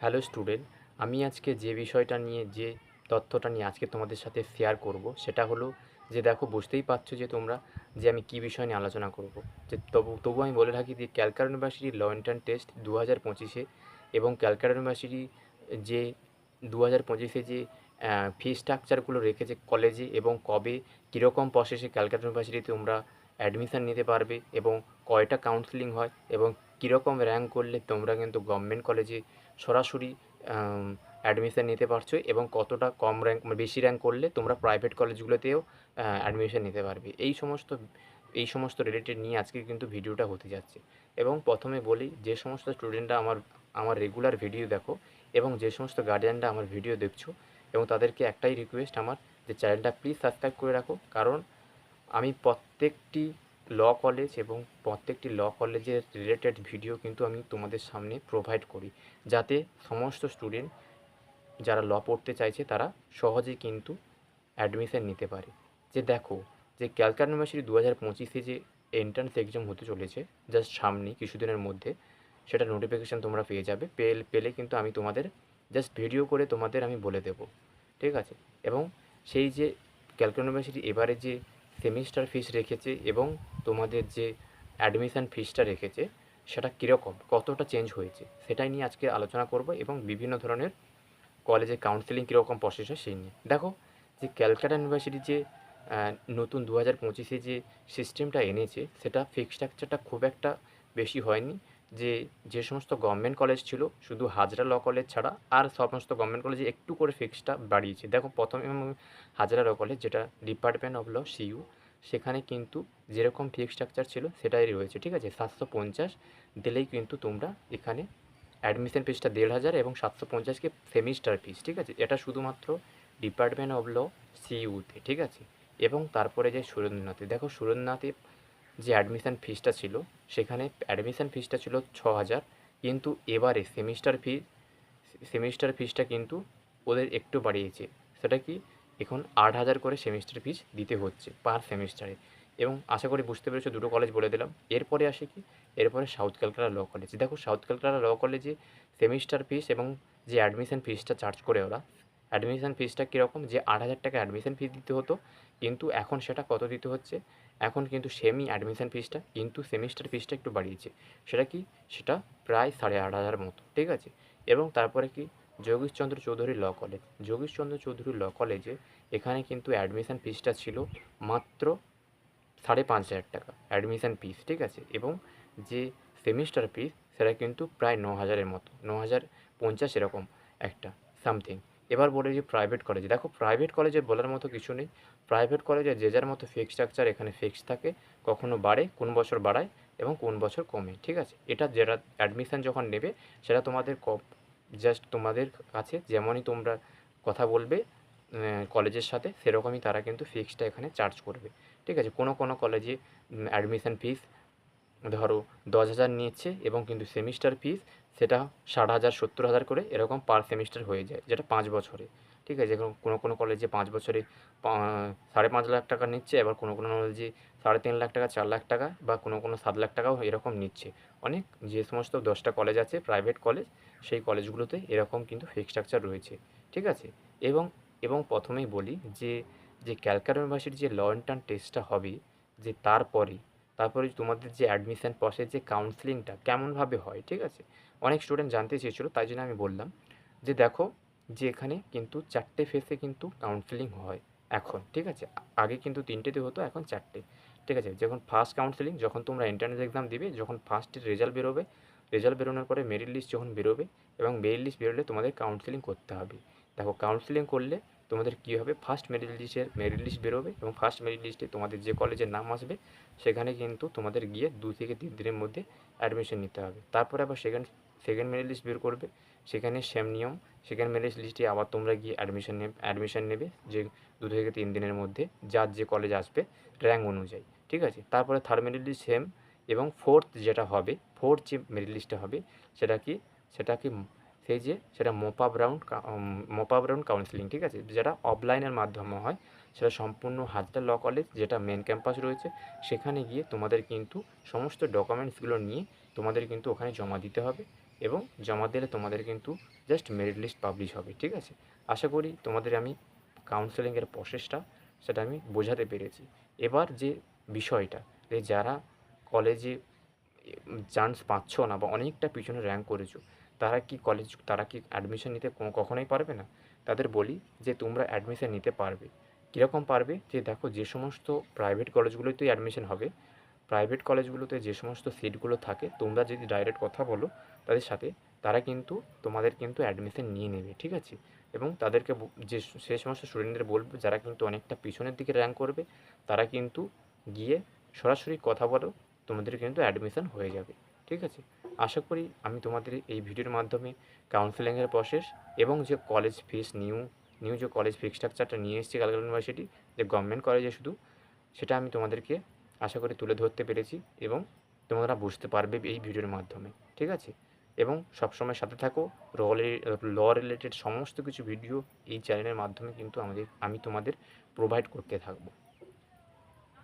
Hello student, আমি আজকে যে বিষয়টা নিয়ে, যে তথ্যটা নিয়ে আজকে তোমাদের সাথে শেয়ার করব, সেটা হলো যে দেখো বুঝতেই পারছ যে তোমরা যে আমি কী বিষয় নিয়ে আলোচনা করব। যে তবু তবু আমি বলে রাখি যে ক্যালকাটা ইউনিভার্সিটির ল এন্ট্রান্স টেস্ট দু হাজার পঁচিশে এবং ক্যালকাটা ইউনিভার্সিটি যে দু হাজার পঁচিশে যে ফি স্ট্রাকচারগুলো রেখেছে কলেজে এবং কবে কীরকম প্রসেসে ক্যালকাটা ইউনিভার্সিটিতে তোমরা অ্যাডমিশান নিতে পারবে এবং কয়টা কাউন্সেলিং হয় এবং কীরকম র্যাঙ্ক করলে তোমরা কিন্তু গভর্নমেন্ট কলেজে সরাসরি অ্যাডমিশান নিতে পারছ এবং কতটা কম র্যাঙ্ক বেশি র্যাঙ্ক করলে তোমরা প্রাইভেট কলেজগুলোতেও অ্যাডমিশন নিতে পারবে। এই সমস্ত এই সমস্ত রিলেটেড নিয়ে আজকে কিন্তু ভিডিওটা হতে যাচ্ছে। এবং প্রথমে বলি, যে সমস্ত স্টুডেন্টরা আমার আমার রেগুলার ভিডিও দেখো এবং যে সমস্ত গার্জিয়ানরা আমার ভিডিও দেখছ এবং তাদেরকে একটাই রিকোয়েস্ট আমার যে চ্যানেলটা প্লিজ সাবস্ক্রাইব করে রাখো। কারণ আমি প্রত্যেকটি ল কলেজ এবং প্রত্যেকটি ল কলেজের রিলেটেড ভিডিও কিন্তু আমি তোমাদের সামনে প্রোভাইড করি। যাতে সমস্ত স্টুডেন্ট যারা ল পড়তে চাইছে তারা সহজেই কিন্তু অ্যাডমিশান নিতে পারে। যে দেখো, যে ক্যালকাটা ইউনিভার্সিটি দু হাজার পঁচিশে যে এন্ট্রান্স এক্সাম হতে চলেছে জাস্ট সামনে কিছুদিনের মধ্যে, সেটা নোটিফিকেশান তোমরা পেয়ে যাবে। পেল, পেলে কিন্তু আমি তোমাদের জাস্ট ভিডিও করে তোমাদের আমি বলে দেবো। ঠিক আছে? এবং সেই যে ক্যালকাটা ইউনিভার্সিটি এবারে যে সেমিস্টার ফিস রেখেছে এবং তোমাদের যে অ্যাডমিশান ফিসটা রেখেছে, সেটা কীরকম? কতটা চেঞ্জ হয়েছে? সেটাই নিয়ে আজকে আলোচনা করব এবং বিভিন্ন ধরনের কলেজে কাউন্সেলিং কীরকম প্রসেস হয় সেই নিয়ে। দেখো, যে ক্যালকাটা ইউনিভার্সিটি যে নতুন দু হাজার পঁচিশে যে সিস্টেমটা এনেছে, সেটা ফিক্স স্ট্রাকচারটা খুব একটা বেশি হয়নি। যে যে সমস্ত গভর্নমেন্ট কলেজ ছিল, শুধু হাজরা ল কলেজ ছাড়া আর সমস্ত গভর্নমেন্ট কলেজে একটু করে ফিক্সটা বাড়িয়েছে। দেখো, প্রথমে হাজরা ল কলেজ যেটা ডিপার্টমেন্ট অফ ল সিইউ সেখানে কিন্তু যেরকম ফিক্স স্ট্রাকচার ছিল, সেটাই রয়েছে, ঠিক আছে? সাতশো পঞ্চাশ দিলেই কিন্তু তোমরা এখানে অ্যাডমিশন ফিসটা দেড় হাজার এবং সাতশো পঞ্চাশকে সেমিস্টার ফিস ঠিক আছে? এটা শুধুমাত্র ডিপার্টমেন্ট অফ ল সিইউতে ঠিক আছে? এবং তারপরে যে সুরেন্দ্রনাথে, দেখো সুরেন্দ্রনাথে যে অ্যাডমিশান ফিসটা ছিল, সেখানে অ্যাডমিশন ফিসটা ছিল ছ হাজার, কিন্তু এবারে সেমিস্টার ফি সেমিস্টার ফিসটা কিন্তু ওদের একটু বাড়িয়েছে। সেটা কি? এখন আট হাজার করে সেমিস্টার ফিস দিতে হচ্ছে পার সেমিস্টারে এবং আশা করি বুঝতে পেরেছ, দুটো কলেজ বলে দিলাম। এরপরে আসে কি? এরপরে সাউথ ক্যালকাটা ল কলেজ দেখো সাউথ ক্যালকাটা ল কলেজে সেমিস্টার ফিস এবং যে অ্যাডমিশন ফিসটা চার্জ করে ওরা অ্যাডমিশন ফিসটা কীরকম? যে আট হাজার টাকা অ্যাডমিশন ফিস দিতে হতো, কিন্তু এখন সেটা কত দিতে হচ্ছে? এখন কিন্তু সেমি অ্যাডমিশন ফিসটা কিন্তু সেমিস্টার ফিসটা একটু বাড়িয়েছে। সেটা কি? সেটা প্রায় সাড়ে আট হাজার মতো, ঠিক আছে? এবং তারপরে কি? Jogeshchandra Chowdhury law college. Jogeshchandra Chowdhury law কলেজে এখানে কিন্তু অ্যাডমিশান ফিসটা ছিল মাত্র সাড়ে পাঁচ হাজার টাকা অ্যাডমিশান ফিস ঠিক আছে? এবং যে সেমিস্টার ফিস সেটা কিন্তু প্রায় ন হাজারের মতো, ন হাজার পঞ্চাশ এরকম একটা সামথিং এবার বলে যে প্রাইভেট কলেজে দেখো প্রাইভেট কলেজে বলার মতো কিছু নেই। প্রাইভেট কলেজে যে যার মতো ফিক্স স্ট্রাকচার এখানে ফিক্স থাকে, কখনো বাড়ে, কোন বছর বাড়ায় এবং কোন বছর কমে, ঠিক আছে? এটা যেটা অ্যাডমিশন যখন নেবে, সেটা তোমাদের জাস্ট তোমাদের কাছে, যেমনই তোমরা কথা বলবে কলেজের সাথে, সেরকমই তারা কিন্তু ফিক্সটা এখানে চার্জ করবে। ঠিক আছে? কোনো কোনো কলেজে অ্যাডমিশন ফিস ধরো, দশ হাজার নিচ্ছে এবং কিন্তু সেমিস্টার ফিস সেটা ষাট হাজার, সত্তর হাজার করে এরকম পার সেমিস্টার হয়ে যায়, যেটা পাঁচ বছরে। ঠিক আছে, কোনো কোনো কলেজে পাঁচ বছরে সাড়ে পাঁচ লাখ টাকা নিচ্ছে, এবার কোনো কোনো কলেজে সাড়ে তিন লাখ টাকা, চার লাখ টাকা, বা কোনো কোনো সাত লাখ টাকাও এরকম নিচ্ছে। অনেক যে সমস্ত দশটা কলেজ আছে প্রাইভেট কলেজ সেই কলেজগুলোতে এরকম কিন্তু ফিক্স স্ট্রাকচার রয়েছে, ঠিক আছে? এবং এবং প্রথমেই বলি যে যে ক্যালকাটা ইউনিভার্সিটির যে ল এন্ট্রান্স টেস্টটা হবে, যে তারপরে তারপরে তোমাদের যে অ্যাডমিশন প্রসেস যে কাউন্সিলিংটা কেমনভাবে হয়, ঠিক আছে? অনেক স্টুডেন্ট জানতে চেয়েছিলো, তাই জন্য আমি বললাম যে দেখো যে এখানে কিন্তু চারটে ফেসে কিন্তু কাউন্সেলিং হয়। এখন, ঠিক আছে? আগে কিন্তু তিনটেতে হতো, এখন চারটে। ঠিক আছে? যখন ফার্স্ট কাউন্সেলিং যখন তোমরা এন্ট্রান্স এক্সাম দিবে, যখন ফার্স্টের রেজাল্ট বেরোবে রেজাল্ট বেরোনোর পরে মেরিট লিস্ট যখন বেরোবে এবং মেরিট লিস্ট বেরোলে তোমাদের কাউন্সেলিং করতে হবে। দেখো কাউন্সেলিং করলে তোমাদের কী হবে? ফার্স্ট মেরিট লিস্টের মেরিট লিস্ট বেরোবে এবং ফার্স্ট মেরিট লিস্টে তোমাদের যে কলেজের নাম আসবে, সেখানে কিন্তু তোমাদের গিয়ে দু থেকে তিন দিনের মধ্যে অ্যাডমিশন নিতে হবে। তারপরে আবার সেকেন্ড সেকেন্ড মেরিট লিস্ট বের করবে। সেখানে সেম নিয়ম সেকেন্ড মেরিট লিস্টে আবার তোমরা গিয়ে অ্যাডমিশন নেবে অ্যাডমিশন নেবে যে দু থেকে তিন দিনের মধ্যে যার যে কলেজ আসবে র্যাঙ্ক অনুযায়ী, ঠিক আছে? তারপরে থার্ড মেরিট লিস্ট সেম এবং ফোর্থ যেটা হবে ফোর্থ যে মেরিট লিস্টটা হবে, সেটা কি? সেটা কি সেই যে, সেটা mop up round mop up round counselling ঠিক আছে? যেটা অফলাইনের মাধ্যমে হয়, সেটা সম্পূর্ণ হাজরা ল কলেজ যেটা মেন ক্যাম্পাস রয়েছে, সেখানে গিয়ে তোমাদের কিন্তু সমস্ত ডকুমেন্টসগুলো নিয়ে তোমাদের কিন্তু ওখানে জমা দিতে হবে। এবং জমা দিলে তোমাদের কিন্তু জাস্ট মেরিট লিস্ট পাবলিশ হবে, ঠিক আছে? আশা করি তোমাদের আমি কাউন্সেলিংয়ের প্রসেসটা সেটা আমি বোঝাতে পেরেছি। এবার যে বিষয়টা, যে যারা কলেজে চান্স পাচ্ছ না বা অনেকটা পিছনে র্যাঙ্ক করেছ, তারা কি কলেজ তারা কি অ্যাডমিশন নিতে কখনোই পারবে না? তাদের বলি যে তোমরা অ্যাডমিশন নিতে পারবে। কীরকম পারবে? যে দেখো যে সমস্ত প্রাইভেট কলেজগুলোতেই অ্যাডমিশন হবে প্রাইভেট কলেজগুলোতে যে সমস্ত সিটগুলো থাকে, তোমরা যদি ডাইরেক্ট কথা বলো, তাদের সাথে তারা কিন্তু তোমাদের কিন্তু অ্যাডমিশন নিয়ে নেবে, ঠিক আছে? এবং তাদেরকে যে সে সমস্ত স্টুডেন্টদের বলবে, যারা কিন্তু অনেকটা পিছনের দিকে র্যাঙ্ক করবে, তারা কিন্তু গিয়ে সরাসরি কথা বলো, তোমাদের কিন্তু অ্যাডমিশন হয়ে যাবে, ঠিক আছে? আশা করি আমি তোমাদের এই ভিডিওর মাধ্যমে কাউন্সেলিংয়ের প্রসেস এবং যে কলেজ ফিস নিউ নিউ যে কলেজ ফি স্ট্রাকচারটা নিয়ে এসেছি ক্যালকাটা ইউনিভার্সিটি যে গভর্নমেন্ট কলেজে শুধু, সেটা আমি তোমাদেরকে আশা করি তুলে ধরতে পেরেছি এবং তোমরা বুঝতে পারবে এই ভিডিওর মাধ্যমে, ঠিক আছে? এবং সবসময় সাথে থাকো ল রিলেটেড সমস্ত কিছু ভিডিও এই চ্যানেলের মাধ্যমে কিন্তু আমাদের, আমি তোমাদের প্রোভাইড করতে থাকব।